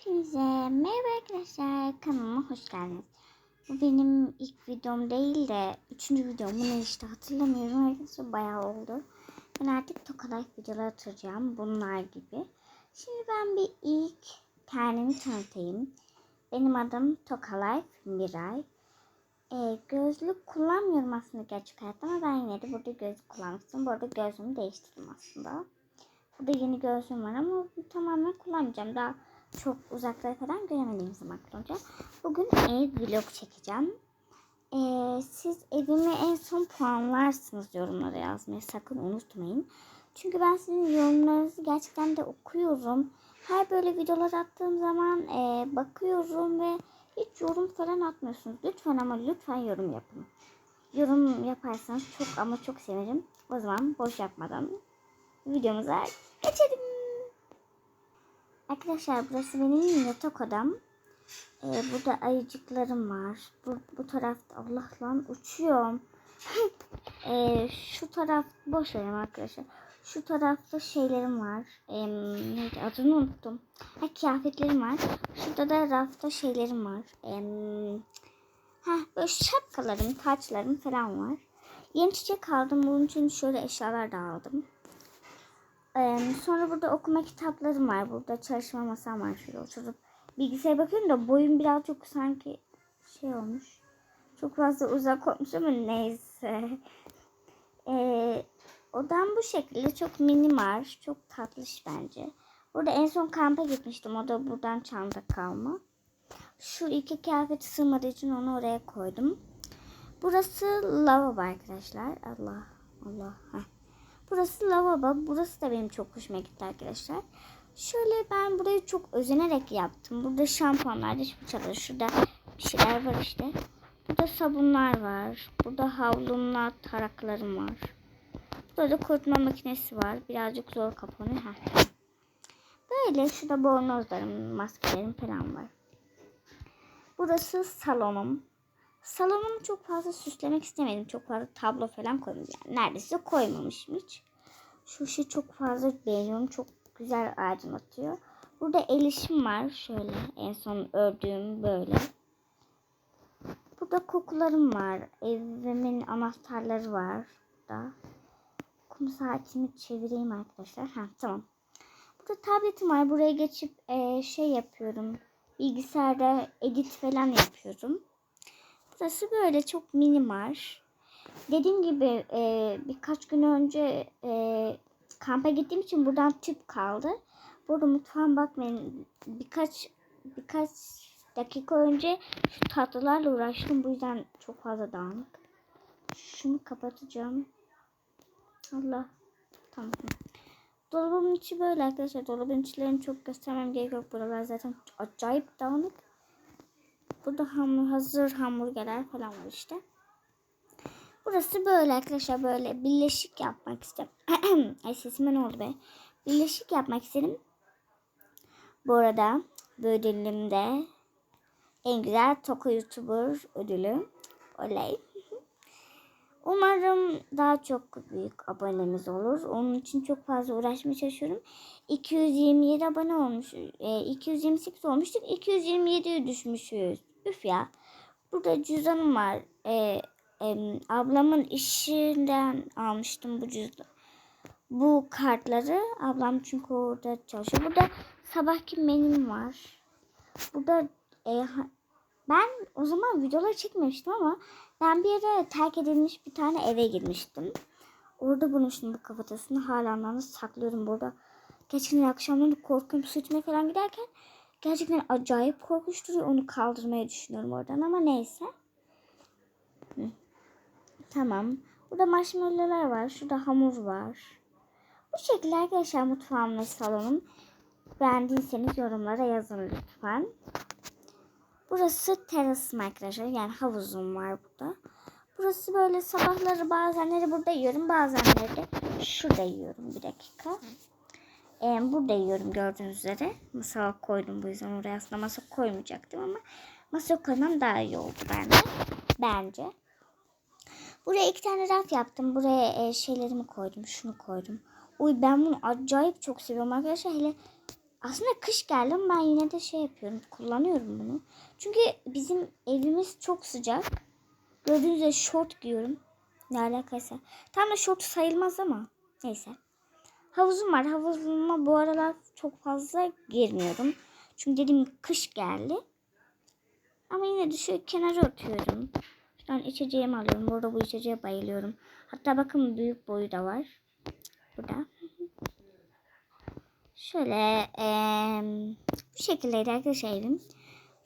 Hepinize merhaba arkadaşlar kanalıma hoş geldiniz. Bu benim ilk videom değil de üçüncü videom bunu işte hatırlamıyorum arkadaşlar bayağı oldu. Ben artık Toka videolar atacağım bunlar gibi. Şimdi ben bir ilk kendimi tanıtayım. Benim adım Toka Life Miray. Ee, gözlük kullanmıyorum aslında gerçek hayatta ama ben yine de burada gözlük kullanmıştım. Bu arada gözlüğümü değiştirdim aslında. Burada yeni gözlüğüm var ama tamamen kullanmayacağım. Daha çok uzaklara falan göremediğim zaman kullanacağım. Bugün ev vlog çekeceğim. Ee, siz evime en son puanlarsınız yorumlara yazmayı sakın unutmayın. Çünkü ben sizin yorumlarınızı gerçekten de okuyorum. Her böyle videolar attığım zaman e, bakıyorum ve hiç yorum falan atmıyorsunuz. Lütfen ama lütfen yorum yapın. Yorum yaparsanız çok ama çok sevinirim. O zaman boş yapmadan videomuza geçelim. Arkadaşlar burası benim yatak odam. Ee, burada ayıcıklarım var. Bu, bu tarafta Allah lan uçuyorum. ee, şu taraf boş verim arkadaşlar. Şu tarafta şeylerim var. Ee, neydi adını unuttum. Ha kıyafetlerim var. Şurada da rafta şeylerim var. Ee, ha böyle şapkalarım, taçlarım falan var. Yeni çiçek aldım. Bunun için şöyle eşyalar da aldım. Sonra burada okuma kitaplarım var. Burada çalışma masam var. Şöyle oturup bilgisayara bakıyorum da boyum birazcık sanki şey olmuş. Çok fazla uzak olmuş ama neyse. Ee, odam bu şekilde çok minimal, çok tatlış bence. Burada en son kampa gitmiştim. O da buradan çanta kalma. Şu iki kıyafeti sığmadığı için onu oraya koydum. Burası lavabo arkadaşlar. Allah Allah. Heh. Burası lavabo. Burası da benim çok hoşuma gitti arkadaşlar. Şöyle ben burayı çok özenerek yaptım. Burada şampuanlar, diş fırçaları, şurada bir şeyler var işte. Burada sabunlar var. Burada havlumla taraklarım var. Burada kurutma makinesi var. Birazcık zor kapanıyor. Heh. Böyle şurada bornozlarım, maskelerim falan var. Burası salonum. Salonumu çok fazla süslemek istemedim. Çok fazla tablo falan koymadım. Yani neredeyse koymamışım hiç. Şu şey çok fazla beğeniyorum. Çok güzel aydınlatıyor. Burada el işim var. Şöyle en son ördüğüm böyle. Burada kokularım var. Evimin anahtarları var. Burada. Kum saatimi çevireyim arkadaşlar. Ha tamam. Burada tabletim var. Buraya geçip e, şey yapıyorum. Bilgisayarda edit falan yapıyorum. Burası böyle çok minimal. Dediğim gibi e, birkaç gün önce e, kampa gittiğim için buradan tüp kaldı. Burada mutfağım bakmayın birkaç birkaç dakika önce şu tatlılarla uğraştım. Bu yüzden çok fazla dağınık. Şunu kapatacağım. Allah. Tamam. Dolabımın içi böyle arkadaşlar. Dolabın içlerini çok göstermem gerek yok. Buralar zaten acayip dağınık. Burada hamur, hazır hamburgerler falan var işte. Burası böyle arkadaşlar böyle birleşik yapmak istedim. Ay sesime ne oldu be? Birleşik yapmak istedim. Bu arada bu ödülümde en güzel Toko YouTuber ödülü. Oley. Umarım daha çok büyük abonemiz olur. Onun için çok fazla uğraşmaya çalışıyorum. 227 abone olmuş. E, 228 olmuştuk. 227'ye düşmüşüz. Üf ya. Burada cüzdanım var. E, e, ablamın işinden almıştım bu cüzdan. Bu kartları. Ablam çünkü orada çalışıyor. Burada sabahki menüm var. Burada e, ben o zaman videoları çekmemiştim ama ben bir yere terk edilmiş bir tane eve girmiştim. Orada bulmuştum bu kafatasını. Hala saklıyorum burada. Gerçekten akşamları korkuyorum su içmeye falan giderken. Gerçekten acayip korkunç duruyor. Onu kaldırmayı düşünüyorum oradan ama neyse. Hı. Tamam. Burada marshmallowlar var. Şurada hamur var. Bu şekilde arkadaşlar mutfağım ve salonum. Beğendiyseniz yorumlara yazın lütfen. Burası terasım arkadaşlar. Yani havuzum var burada. Burası böyle sabahları bazenleri burada yiyorum. Bazenleri de şurada yiyorum. Bir dakika. Ee, burada yiyorum gördüğünüz üzere. Masa koydum bu yüzden oraya aslında masa koymayacaktım ama masa koymam daha iyi oldu bence. Bence. Buraya iki tane raf yaptım. Buraya e, şeylerimi koydum. Şunu koydum. Uy ben bunu acayip çok seviyorum arkadaşlar. Hele Aslında kış geldi ama ben yine de şey yapıyorum. Kullanıyorum bunu. Çünkü bizim evimiz çok sıcak. Gördüğünüz gibi şort giyiyorum. Ne alakaysa. Tam da şort sayılmaz ama. Neyse. Havuzum var. Havuzuma bu aralar çok fazla girmiyorum. Çünkü dediğim gibi kış geldi. Ama yine de şöyle kenara atıyorum. Şuradan içeceğimi alıyorum. Burada bu içeceğe bayılıyorum. Hatta bakın büyük boyu da var. Burada. Şöyle eee bu şekildeydi arkadaşlar evim.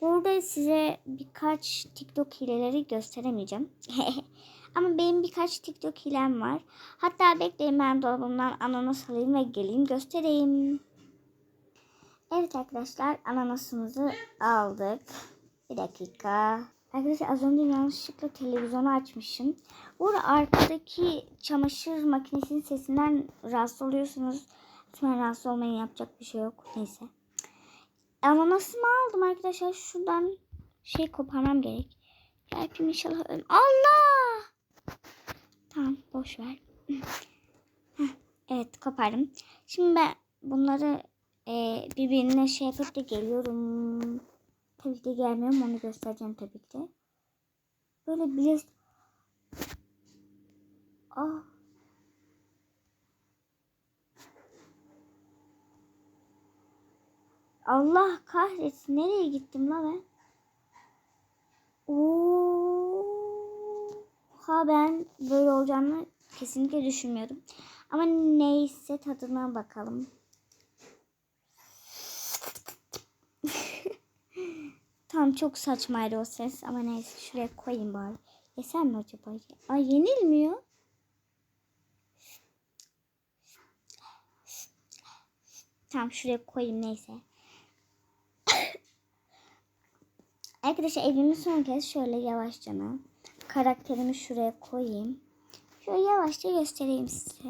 Burada size birkaç TikTok hileleri gösteremeyeceğim. Ama benim birkaç TikTok hilem var. Hatta bekleyin ben dolabımdan ananas alayım ve geleyim göstereyim. Evet arkadaşlar ananasımızı aldık. Bir dakika. Arkadaşlar az önce yanlışlıkla televizyonu açmışım. Bu arkadaki çamaşır makinesinin sesinden rahatsız oluyorsunuz. Lütfen rahatsız olmayın yapacak bir şey yok. Neyse. Ananasımı aldım arkadaşlar. Şuradan şey koparmam gerek. Belki inşallah ölüm. Allah! Tamam boş ver. Evet kopardım. Şimdi ben bunları e, birbirine şey yapıp da geliyorum. Tabii ki gelmiyorum. Onu göstereceğim tabii ki. Böyle bir... Ah. Allah kahretsin. Nereye gittim la ben? Oha ben böyle olacağını kesinlikle düşünmüyordum. Ama neyse tadına bakalım. Tamam çok saçmaydı o ses ama neyse şuraya koyayım bari. Yesem mi acaba? Ay yenilmiyor. Tamam şuraya koyayım neyse. Arkadaşlar evimi son kez şöyle yavaşça karakterimi şuraya koyayım. Şöyle yavaşça göstereyim size.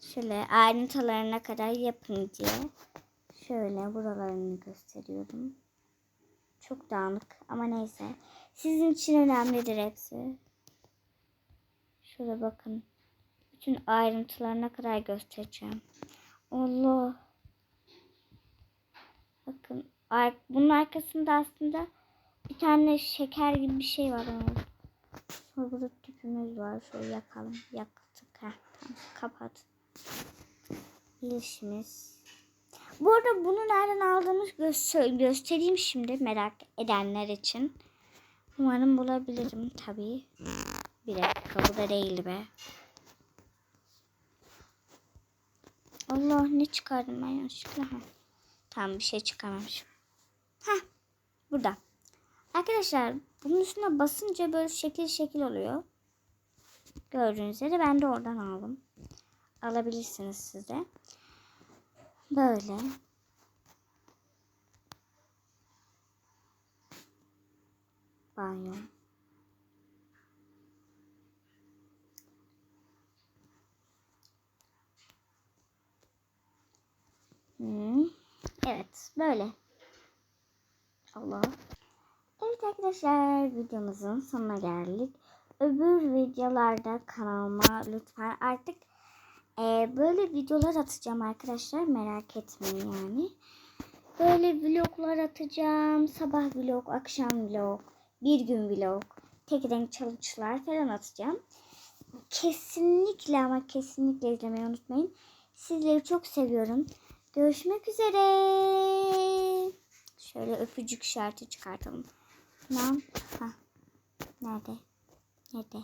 Şöyle ayrıntılarına kadar yapın diye. Şöyle buralarını gösteriyorum. Çok dağınık ama neyse. Sizin için önemlidir hepsi. Şöyle bakın. Bütün ayrıntılarına kadar göstereceğim. Allah. Bakın. Bunun arkasında aslında tane şeker gibi bir şey var. Sonra burada tüpümüz var. Şöyle yakalım. Yaktık. Heh, tamam. Kapat. İlişimiz. Bu arada bunu nereden aldığımı gö- göstereyim şimdi merak edenler için. Umarım bulabilirim tabii. Bir dakika bu da değil be. Allah ne çıkardım ben yanlışlıkla. Ha. Tamam bir şey çıkarmamışım. Ha burada. Arkadaşlar bunun üstüne basınca böyle şekil şekil oluyor. Gördüğünüz üzere ben de oradan aldım. Alabilirsiniz siz de. Böyle. Banyo. Hmm. Evet böyle. Allah. Evet arkadaşlar videomuzun sonuna geldik. Öbür videolarda kanalıma lütfen artık ee, böyle videolar atacağım arkadaşlar. Merak etmeyin yani. Böyle vloglar atacağım. Sabah vlog, akşam vlog, bir gün vlog, tek renk challenge'lar falan atacağım. Kesinlikle ama kesinlikle izlemeyi unutmayın. Sizleri çok seviyorum. Görüşmek üzere. Şöyle öpücük şartı çıkartalım. Tamam. Ha. Nerede? Nerede?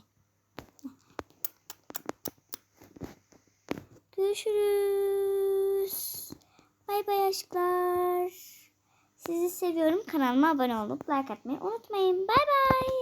Görüşürüz. Bay bay aşklar. Sizi seviyorum. Kanalıma abone olup like atmayı unutmayın. Bay bay.